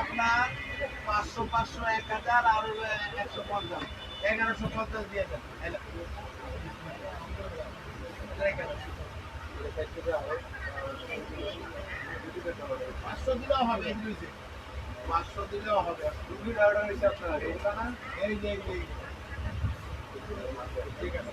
আপনার পাঁচশো পাঁচশো এক হাজার আর একশো পঞ্চাশ। এগারোশো পঞ্চাশ দিয়ে দেন। পাঁচশো দিলেও হবে। পাঁচশো দিলেও হবে। এই যে এই যে, এই যে। ঠিক আছে।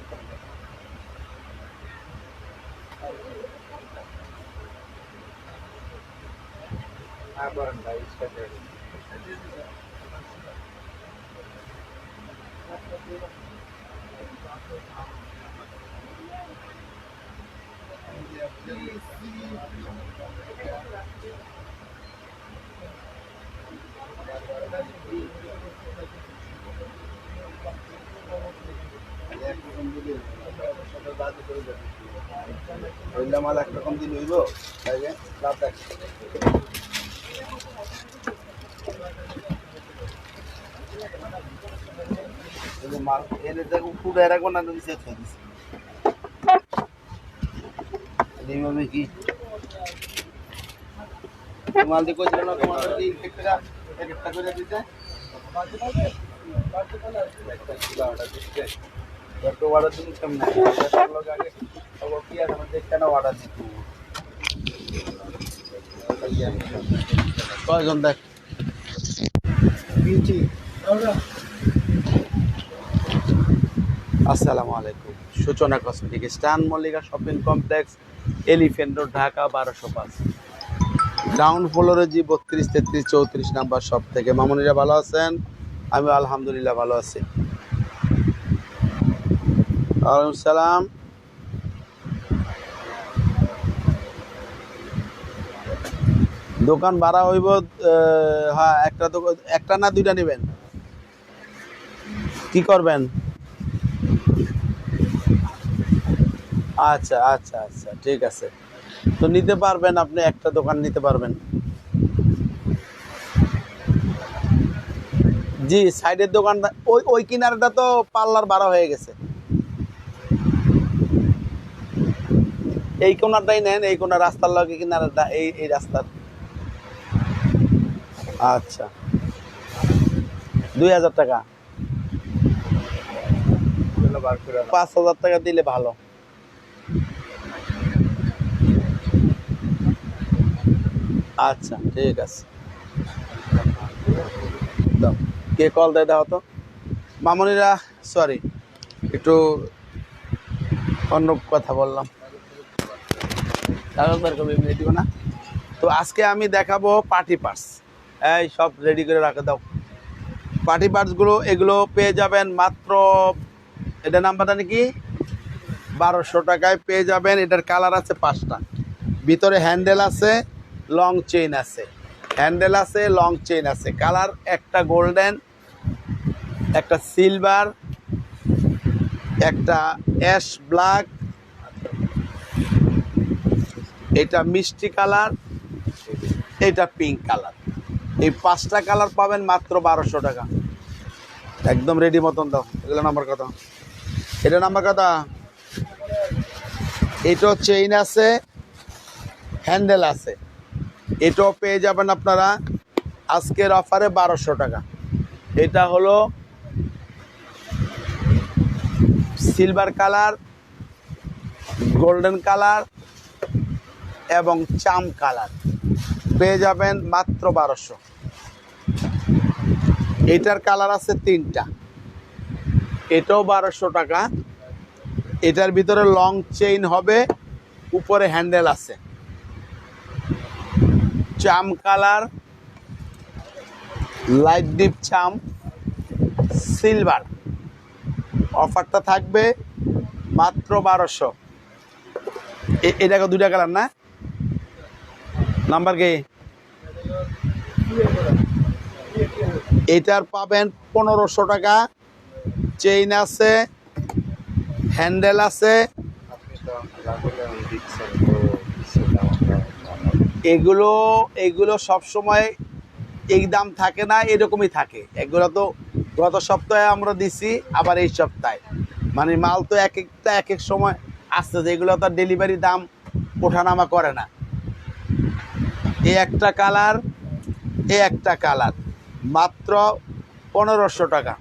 আমার একরকম দিন হইব লাভ দেখ মাল, এনে দেখো পুরো রাখব না তো নিচে খেয়ে দিছি। এইভাবে কি? মাল দিয়ে কইছিল না তোমার কি এক টাকা এক একটা করে দিতে। একটা অর্ডার দিন কেমন আগে কি আছে আমাদের কেন অর্ডার দিত কয়জন দেখ? আসসালামু আলাইকুম। সূচনা কসমেটিক স্টান Mallika shopping complex, elephant road, Dhaka বারোশো পাঁচ। গ্রাউন্ড ফ্লোরে জি বত্রিশ তেত্রিশ চৌত্রিশ নাম্বার সব থেকে। মামুনিরা ভালো আছেন? আমি আলহামদুলিল্লাহ ভালো আছি। ওয়ালাইকুম সালাম। দোকান ভাড়া হইব হ্যাঁ একটা দোকান একটা না দুইটা নেবেন? কি করবেন? আচ্ছা আচ্ছা আচ্ছা ঠিক আছে। তো নিতে পারবেন আপনি একটা দোকান নিতে পারবেন। জি সাইডের দোকানটা ওই ওই কিনারটা তো পার্লার ভাড়া হয়ে গেছে। এই কোনারটাই নেন এই কোনার রাস্তার লগে কিনারটা এই এই রাস্তার। আচ্ছা। দুই হাজার টাকা। পাঁচ হাজার টাকা দিলে ভালো। আচ্ছা ঠিক আছে। কে কল দেয় দাও তো? মামনিরা সরি একটু অন্য কথা বললাম। দিব না। তো আজকে আমি দেখাবো পার্টি পার্টস এই সব রেডি করে রাখে, দাও। পার্টি পার্টসগুলো এগুলো পেয়ে যাবেন মাত্র, এটা নাম্বারটা নাকি? বারোশো টাকায় পেয়ে যাবেন, এটার কালার আছে পাঁচটা। ভিতরে হ্যান্ডেল আছে লং চেইন আছে। হ্যান্ডেল আছে লং চেইন আছে। কালার একটা গোল্ডেন একটা সিলভার একটা অ্যাশ ব্ল্যাক এটা মিষ্টি কালার এটা পিঙ্ক কালার এই পাঁচটা কালার পাবেন মাত্র বারোশো টাকা। একদম রেডি মতন দাও। এগুলো নাম্বার কথা এটা নাম্বার কথা এটাও চেইন আছে হ্যান্ডেল আছে। এটাও পেয়ে যাবেন আপনারা আজকের অফারে বারোশো টাকা। এটা হলো সিলভার কালার, গোল্ডেন কালার এবং চাম কালার। পেয়ে যাবেন মাত্র বারোশো। এটার কালার আছে তিনটা। এটাও বারোশো টাকা। এটার ভিতরে লং চেইন হবে, উপরে হ্যান্ডেল আছে। চাম কালার, লাইট ডিপ চাম, সিলভার। অফারটা থাকবে মাত্র বারোশো। এটাকে দুইটা কালার না? নাম্বার কি? এটার পাবেন পনেরোশো টাকা। চেইন আছে, হ্যান্ডেল আছে এগুলো এগুলো সব সময় এই দাম থাকে না, এরকমই থাকে। এগুলো তো গত সপ্তাহে আমরা দিছি, আবার এই সপ্তাহে। মানে মাল তো এক একটা, এক এক সময় আসতে এগুলো তো ডেলিভারি দাম ওঠানামা করে না। এই একটা কালার এ একটা কালার। মাত্র পনেরোশো টাকা।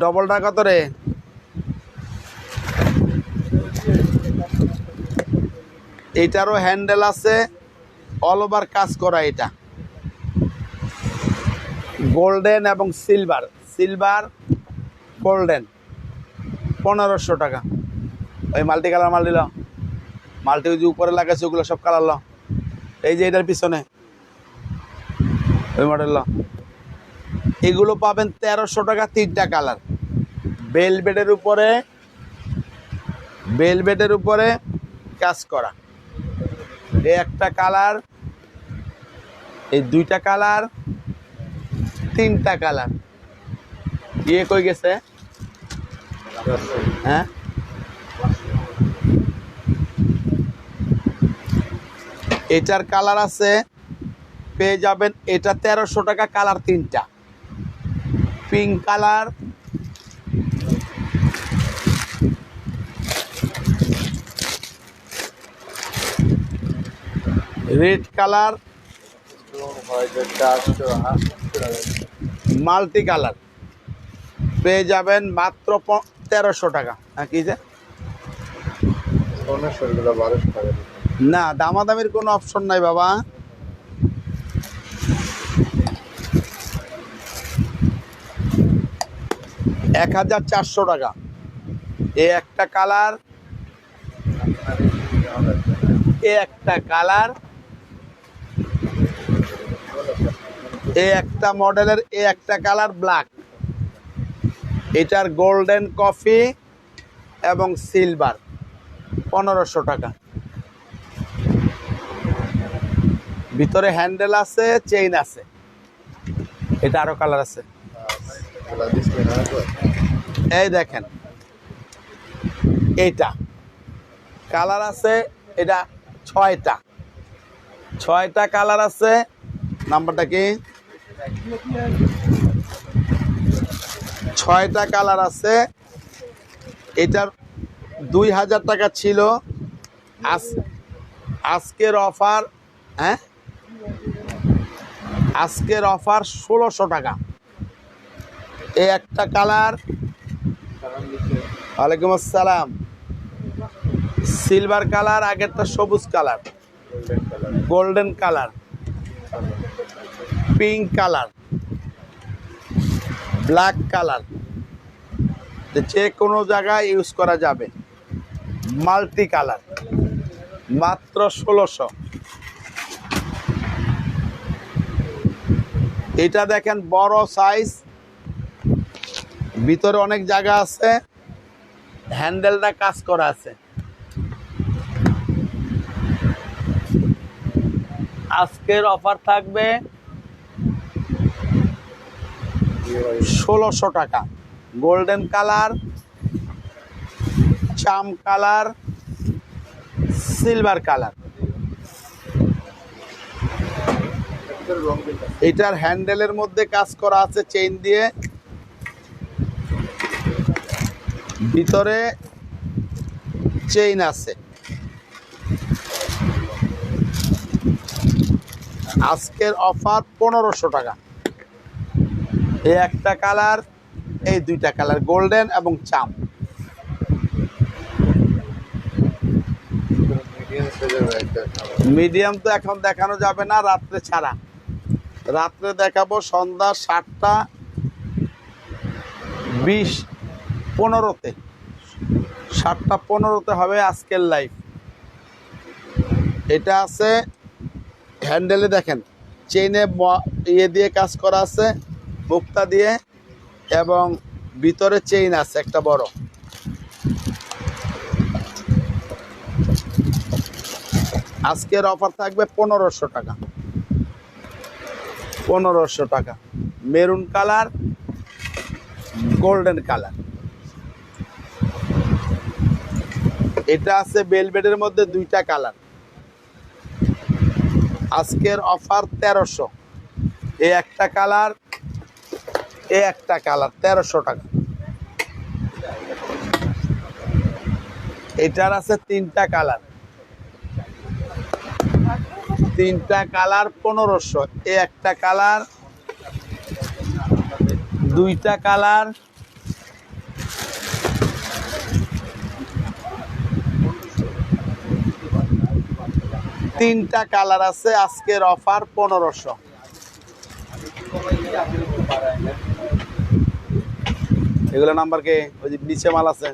ডবলটা কত রে? এটারও হ্যান্ডেল আছে। অল ওভার কাজ করা এটা। গোল্ডেন এবং সিলভার সিলভার গোল্ডেন পনেরোশো টাকা। ওই মাল্টি কালার মাল দিল। মাল্টি যে উপরে লাগাইছে, ওগুলো সব কালার ল। এই যে এটার পিছনে। ওই মডেল ল। এগুলো পাবেন তেরোশো টাকা তিনটা কালার বেলবেডের উপরে বেলবেডের উপরে কাজ করা। একটা কালার এই দুইটা কালার, তিনটা কালার। ইয়ে কই গেছে? হ্যাঁ? এটার কালার আছে, পেয়ে যাবেন, এটা তেরোশো টাকা কালার তিনটা। Pink colour. Red colour. Multi colour. পেয়ে যাবেন মাত্র তেরোশো টাকা। হ্যাঁ কি যে? না দামাদামির কোনো অপশন নাই বাবা। এক হাজার চারশো টাকা। এ একটা কালার এ একটা কালার এ একটা মডেলের, এ একটা কালার ব্ল্যাক। এটার গোল্ডেন কফি এবং সিলভার, পনেরোশো টাকা। ভিতরে হ্যান্ডেল আছে, চেইন আছে। এটা আরও কালার আছে। এই দেখেন, এইটা। কালার আছে, এটা ছয়টা। ছয়টা কালার আছে নাম্বারটা কি? ছয়টা কালার আছে। এটার দুই হাজার টাকা ছিল। আজ, আজকের অফার হ্যাঁ? আজকের অফার ষোলোশো টাকা। এই একটা কালার। ওয়ালাইকুম আসসালাম। সিলভার কালার, আগেরটা সবুজ colour. Golden colour. Pink colour black colour যে কোনো জায়গায় ইউজ করা যাবে। মাল্টি কালার মাত্র ষোলোশো। এটা দেখেন বড় সাইজ ভিতরে অনেক জায়গা আছে। হ্যান্ডেলটা কাজ করা আছে। আজকের অফার থাকবে ষোলোশো টাকা। গোল্ডেন কালার চাম কালার সিলভার কালার এটার হ্যান্ডেলের মধ্যে কাজ করা আছে চেইন দিয়ে। ভিতরে চেইন আছে। আজকের অফার পনেরোশো টাকা। এই একটা কালার এই দুইটা কালার গোল্ডেন এবং চাম। মিডিয়াম তো এখন দেখানো যাবে না রাত্রে ছাড়া। রাত্রে দেখাবো সন্ধ্যা সাতটা বিশ পনেরোতে। সাতটা পনেরোতে হবে আজকের লাইভ এটা আছে হ্যান্ডেলে দেখেন চেইনে ইয়ে দিয়ে কাজ করা আছে। মুক্তা দিয়ে এবং ভিতরে চেইন আছে, একটা বড়। আজকের অফার থাকবে পনেরোশো টাকা। পনেরোশো টাকা। Maroon colour golden colour. এটা আছে বেলবেডের মধ্যে দুইটা কালার। আজকের অফার তেরোশো। এ একটা কালার এ একটা কালার, তেরোশো টাকা। এটার আছে তিনটা কালার। তিনটা কালার পনেরোশো। এ একটা কালার, দুইটা কালার, তিনটা কালার আছে আজকের অফার পনেরোশো। এগুলো নাম্বার কে? ওই যে নিচে মাল আছে।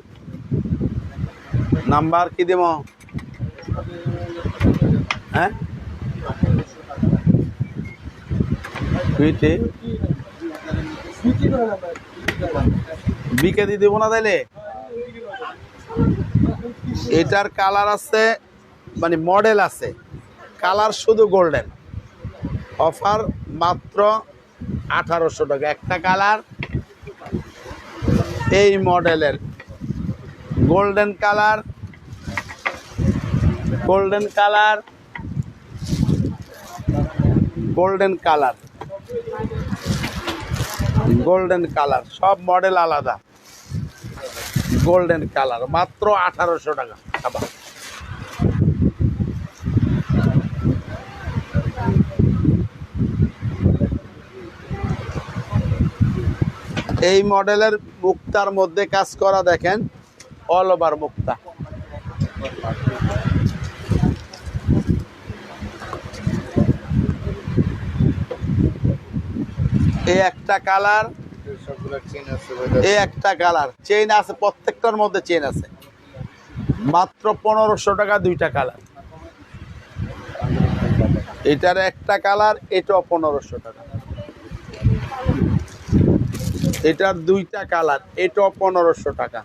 নাম্বার কি দিব হ্যাঁ? বিকে দিয়ে দেবো না তাইলে? এটার কালার আছে মানে মডেল আছে। কালার শুধু গোল্ডেন। অফার মাত্র আঠারোশো টাকা। একটা কালার এই মডেলের। Golden colour golden colour golden colour golden colour সব মডেল আলাদা। গোল্ডেন কালার মাত্র আঠারোশো টাকা। আবার এই মডেলের মুক্তার মধ্যে কাজ করা দেখেন অল ওভার মুক্তা। এই একটা কালার, এই একটা কালার চেইন আছে, প্রত্যেকটার মধ্যে চেইন আছে। মাত্র পনেরোশো টাকা দুইটা কালার। এটার একটা কালার, এটাও পনেরোশো টাকা। এটার দুইটা কালার এটাও পনেরোশো টাকা।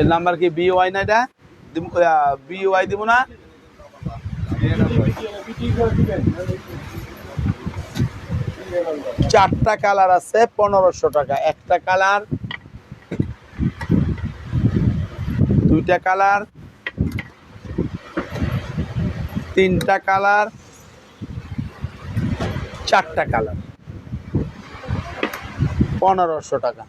এর নাম্বার কি বি ওয়াই না এটা? বি ওয়াই দিব না? চারটা কালার আছে, পনেরোশো টাকা। একটা কালার, দুইটা কালার তিনটা কালার, চারটা কালার। পনেরোশো টাকা।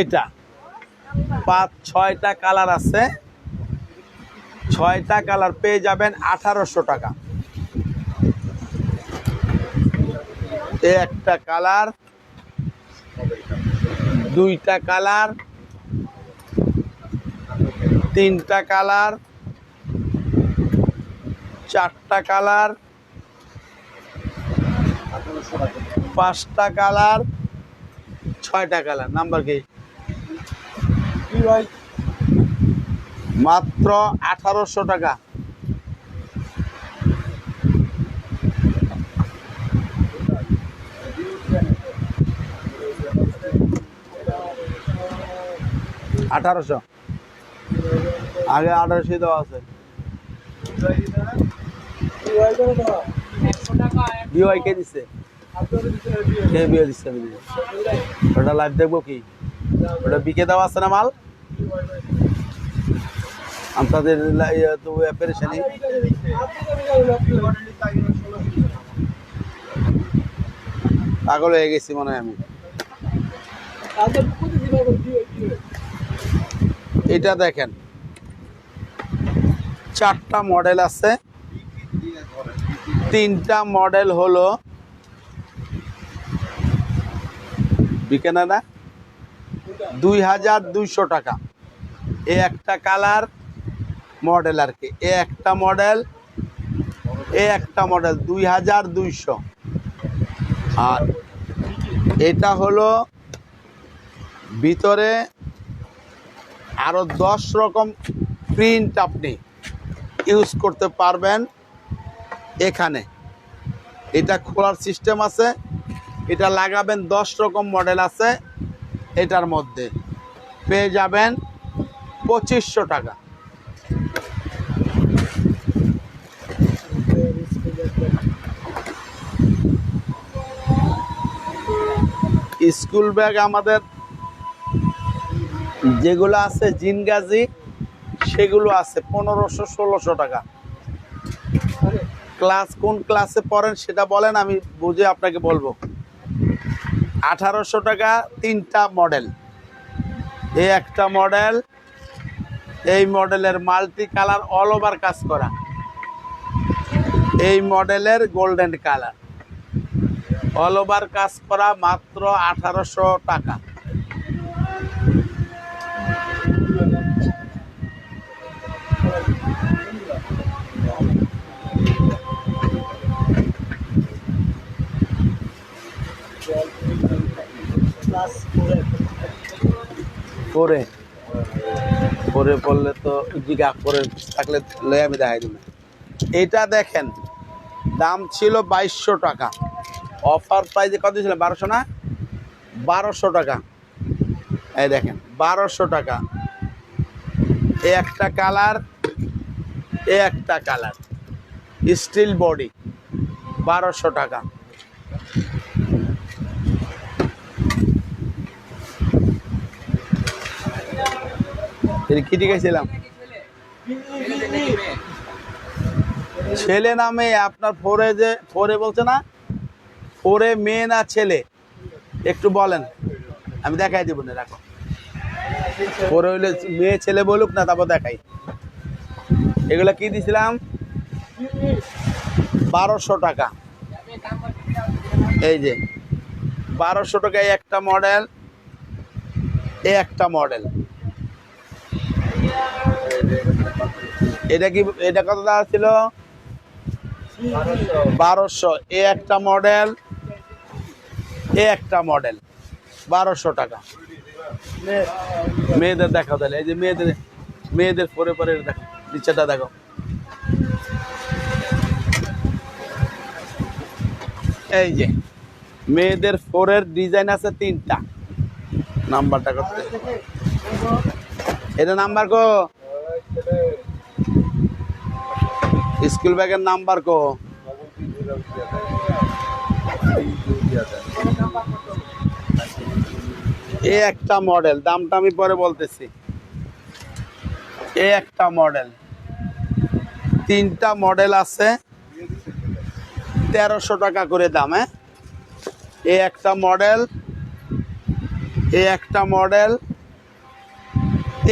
এটা পাঁচ, ছয়টা কালার আছে। ছয়টা কালার পেয়ে যাবেন আঠারোশো টাকা। এ একটা কালার দুইটা কালার তিনটা কালার চারটা কালার পাঁচটা কালার ছয়টা কালার। নাম্বার কি? মাত্র আঠারোশো টাকা। আঠারোশো। আগে আঠারোশো দেওয়া আছে। কে দিচ্ছে দিচ্ছে আমি ওটা দেখব কি? ওটা বিকে দেওয়া আছে না মাল? আপনাদের ইয়ে তো পাগল হয়ে গেছি মনে হয় আমি। এটা দেখেন। চারটা মডেল আছে। তিনটা মডেল হলো বিকেনা না দুই হাজার দুইশো টাকা। এ একটা কালার মডেল আর কি। এ একটা মডেল, এ একটা মডেল, দুই হাজার দুইশো। আর এটা হলো ভিতরে আরও দশ রকম প্রিন্ট আপনি ইউজ করতে পারবেন এখানে। এটা খোলার সিস্টেম আছে, এটা লাগাবেন দশ রকম মডেল আছে, এটার মধ্যে। পেয়ে যাবেন পঁচিশশো টাকা। স্কুল ব্যাগ আমাদের যেগুলো আছে জিনগাজি সেগুলো আছে পনেরোশো, ষোলোশো টাকা। ক্লাস কোন ক্লাসে পড়েন সেটা বলেন, আমি বুঝে আপনাকে বলব। আঠারোশো টাকা তিনটা মডেল। এই একটা মডেল, এই মডেলের মাল্টি কালার অল ওভার কাজ করা। এই মডেলের গোল্ডেন কালার। অল ওভার কাজ করা মাত্র আঠারোশো টাকা। করে করে পড়লে তো জিগা করে থাকলে লয়ে আমি দেখাই দেবো এটা দেখেন, দাম ছিল বাইশশো টাকা। অফার প্রাইজে কত ছিল? বারোশো না? বারোশো টাকা। এই দেখেন, বারোশো টাকা। এ একটা কালার এ একটা কালার। স্টিল বডি বারোশো টাকা। কি লিখেছিলাম ছেলে নামে আপনার ফোরে যে, ফোরে বলছে না? ফোরে মেয়ে না ছেলে? একটু বলেন। আমি দেখাই দিব না, রাখো। ফোরে হইলে মেয়ে ছেলে বলুক না, তারপর দেখাই। এগুলো কি দিছিলাম? বারোশো টাকা। এই যে, বারোশো টাকায় একটা মডেল একটা মডেল। এটা কি, এটা কত দাম ছিল? বারোশো। এ একটা মডেল, এ একটা মডেল, বারোশো টাকা। মেয়েদের দেখাও তাহলে, এই যে মেয়েদের মেয়েদের পরে পরে দেখো নিচেটা দেখো এই যে, মেয়েদের ফোরের ডিজাইন আছে তিনটা। নাম্বারটা করতে এটা নাম্বার কো? স্কুল ব্যাগের নাম্বার কো। এ একটা মডেল, দামটা আমি পরে বলতেছি। এ একটা মডেল। তিনটা মডেল আছে, তেরোশো টাকা করে দাম হ্যাঁ? এ একটা মডেল, এ একটা মডেল,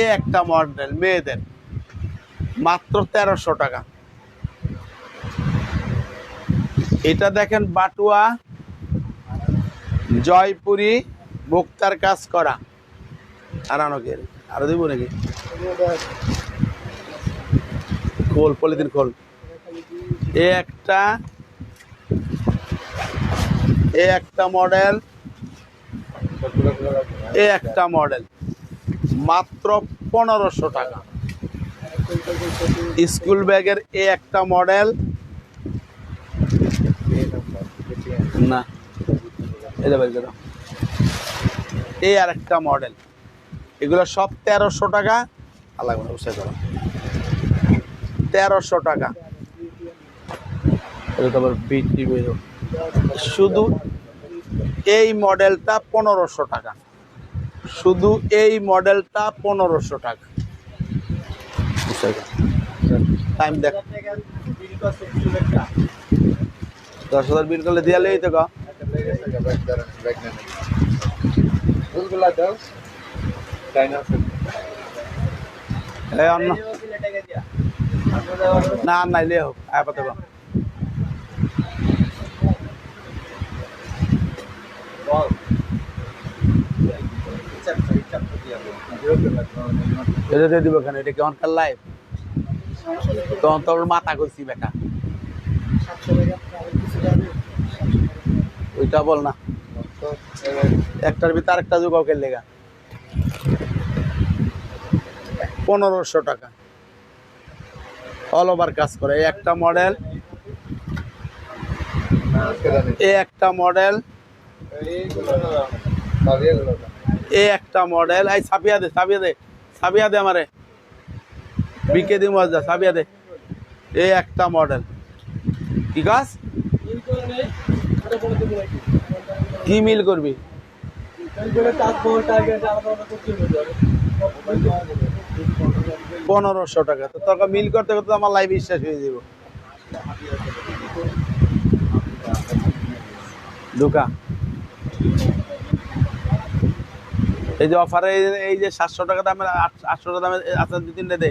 এ একটা মডেল, মেয়েদের। মাত্র তেরোশো টাকা। এটা দেখেন বাটুয়া, জয়পুরি, মুক্তার কাজ করা। আর আনকে আরও দিব নাকি? খোল, পলিথিন খোল। এ একটা এ একটা মডেল, এ একটা মডেল, মাত্র পনেরোশো টাকা। স্কুল ব্যাগের এ একটা মডেল না। এটা বের করো এই আর একটা মডেল এগুলো সব তেরোশো টাকা। করে বুঝতে করো তেরোশো টাকা। আবার বিক্রি বেরো শুধু এই মডেলটা পনেরোশো টাকা। শুধু এই মডেলটা পনেরোশো টাকা। টাইম দেখ। দশ হাজার বিল করলে তো গা। এই অন্য। না নাই লে হোক আপাতত দিয়ে দিব তোর মাথা কইছি বেটা। ওইটা বল না। একটার ভিতরে আরেকটা যোগাও কে লেগা। পনেরোশো টাকা। অল ওভার কাজ করে। এই একটা মডেল এ একটা মডেল এ একটা মডেল এই ছাপিয়া দে ছাপিয়া দে ছাপিয়া দে আমারে। বিকে দি মজা ছাপিয়া দে। এ একটা মডেল কি কাজ? কি মিল করবি? পনেরোশো টাকা। তো তোকে মিল করতে করতে আমার লাইফ শেষ হয়ে যাব। ঢুকা এই যে অফারে এই যে সাতশো টাকা আট- আটশো টাকা দামের আছে দু তিনটে দে।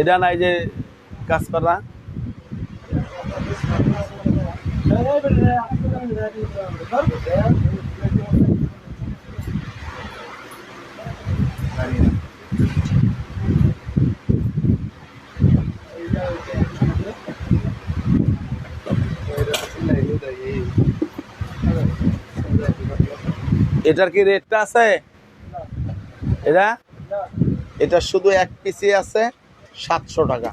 এটা নাই যে কাজ করা। এটার কি রেটটা আছে? এটা এটা শুধু এক পিসি আছে, সাতশো টাকা।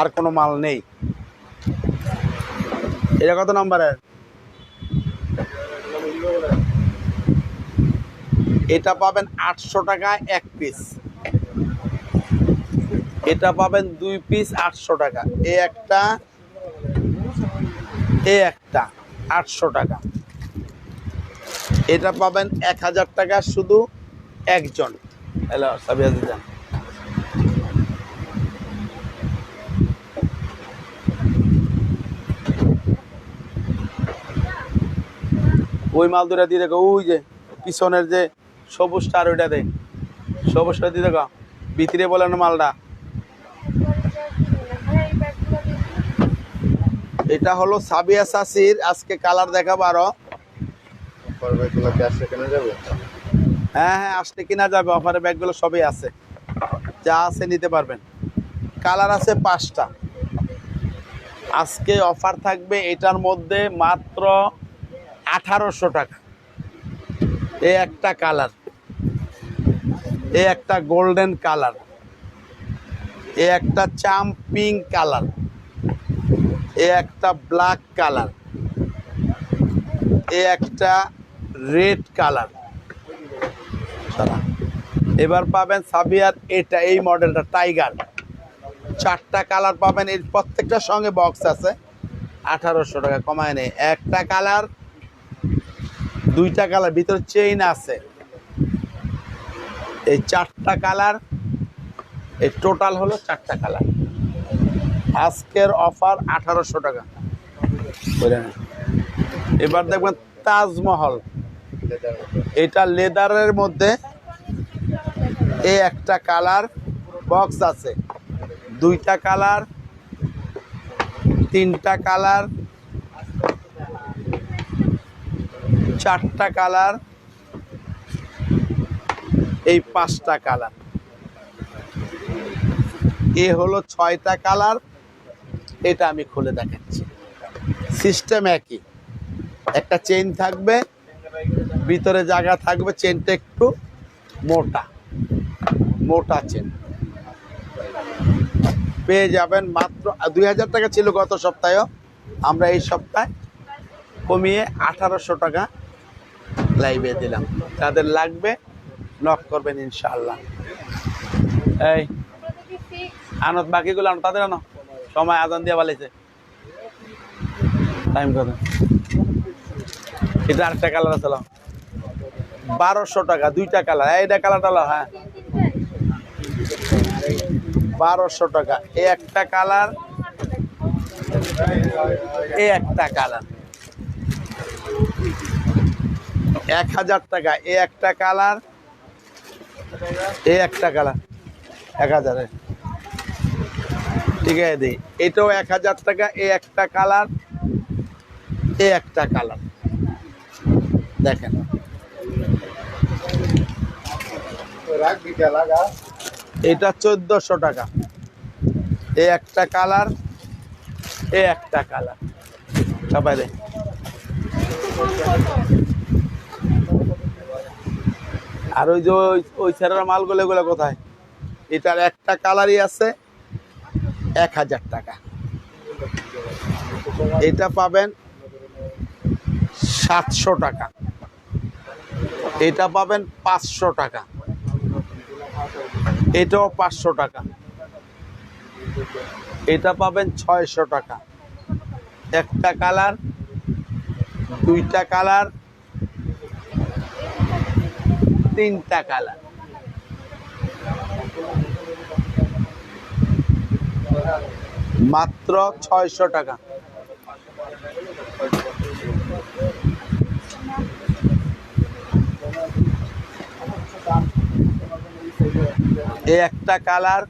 আর কোনো মাল নেই। এটা কত নম্বরের? এটা পাবেন আটশো টাকায় এক পিস এটা পাবেন দুই পিস আটশো টাকা। এ একটা এ একটা আটশো টাকা। এটা পাবেন এক হাজার টাকা শুধু একজন। হ্যালো, সাবিয়া ওই মাল দুটা দিয়ে দেখো ওই যে পিছনের যে সবুজটা আর ওইটা দে সবুজটা দিয়ে দেখো ভিতরে বলেন মালটা। এটা হলো সাবিয়া সাসির আজকে কালার দেখাবো আরও। হ্যাঁ হ্যাঁ আসলে কিনা যাবে অফারের ব্যাগগুলো সবই আছে। যা আছে নিতে পারবেন। কালার আছে পাঁচটা। আজকে অফার থাকবে এটার মধ্যে মাত্র আঠারোশো টাকা। এ একটা কালার। এ একটা গোল্ডেন কালার। এ একটা চাম পিঙ্ক কালার। এ একটা ব্ল্যাক কালার। এ একটা রেড কালার। এবার পাবেন সাবিয়ার এটা, এই মডেলটা, টাইগার। চারটা কালার পাবেন, এর প্রত্যেকটার সঙ্গে বক্স আছে। আঠারোশো টাকা, কমায় নেই। একটা কালার দুইটা কালার, ভিতর চেইন আছে। এই চারটা কালার, এই টোটাল হলো চারটা কালার। আজকের অফার আঠারোশো টাকা। এবার দেখবেন তাজমহল। এটা লেদারের মধ্যে এ একটা কালার বক্স আছে। দুইটা কালার, তিনটা কালার চারটা কালার, এই পাঁচটা কালার। এ হলো ছয়টা কালার, এটা আমি খুলে দেখাচ্ছি। সিস্টেম একই। একটা চেইন থাকবে, ভিতরে জায়গা থাকবে চেনটা একটু মোটা মোটা চেন পেয়ে যাবেন মাত্র দুই হাজার টাকা ছিল গত সপ্তাহেও। আমরা এই সপ্তাহে কমিয়ে আঠারোশো টাকা লাইভে দিলাম। তাদের লাগবে নক করবেন ইনশাআল্লাহ। এই আনত বাকিগুলো আনো তাদের আনো। সময় আজান দিয়ে বালাইছে। টাইম কত এটা আরেকটা কালার আছে। বারোশো টাকা দুইটা কালার এইটা কালারটা লাও, হ্যাঁ। বারোশো টাকা। এ একটা কালার এ একটা কালার এক হাজার টাকা। এ একটা কালার, এ একটা কালার, এক হাজারে। ঠিক আছে দিই এটাও এক হাজার টাকা, এ একটা কালার, এ একটা কালার। দেখেন। এটা চোদ্দশো টাকা। এ একটা কালার, এ একটা কালার। সবাই আর ওই যে ওই ছেলের মালগুলো এগুলো কোথায়? এটার একটা কালারই আছে, এক হাজার টাকা। এটা পাবেন সাতশো টাকা। এটা পাবেন পাঁচশো টাকা। এটাও পাঁচশো টাকা। এটা পাবেন ছয়শো টাকা। একটা কালার, দুইটা কালার তিনটা কালার মাত্র ছয়শো টাকা। এ একটা কালার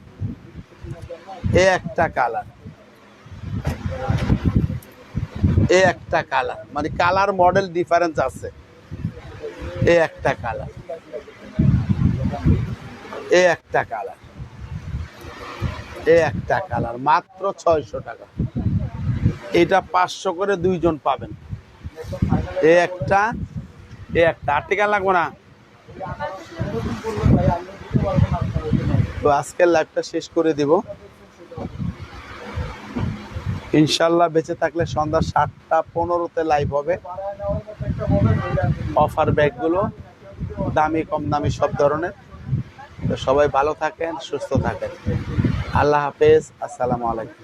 এ একটা কালার এ একটা কালার মানে কালার মডেল ডিফারেন্স আছে। এ একটা কালার এ একটা কালার। এ একটা কালার, মাত্র ছয়শো টাকা। এটা পাঁচশো করে দুইজন পাবেন। এ একটা এ একটা। আর লাগবো না। তো আজকের লাইভটা শেষ করে দিব। ইনশাল্লাহ বেঁচে থাকলে সন্ধ্যা সাতটা পনেরোতে লাইভ হবে। অফার ব্যাগগুলো দামি, কম দামি সব ধরনের। তো সবাই ভালো থাকেন, সুস্থ থাকেন। আল্লাহ হাফেজ, আসসালামু আলাইকুম।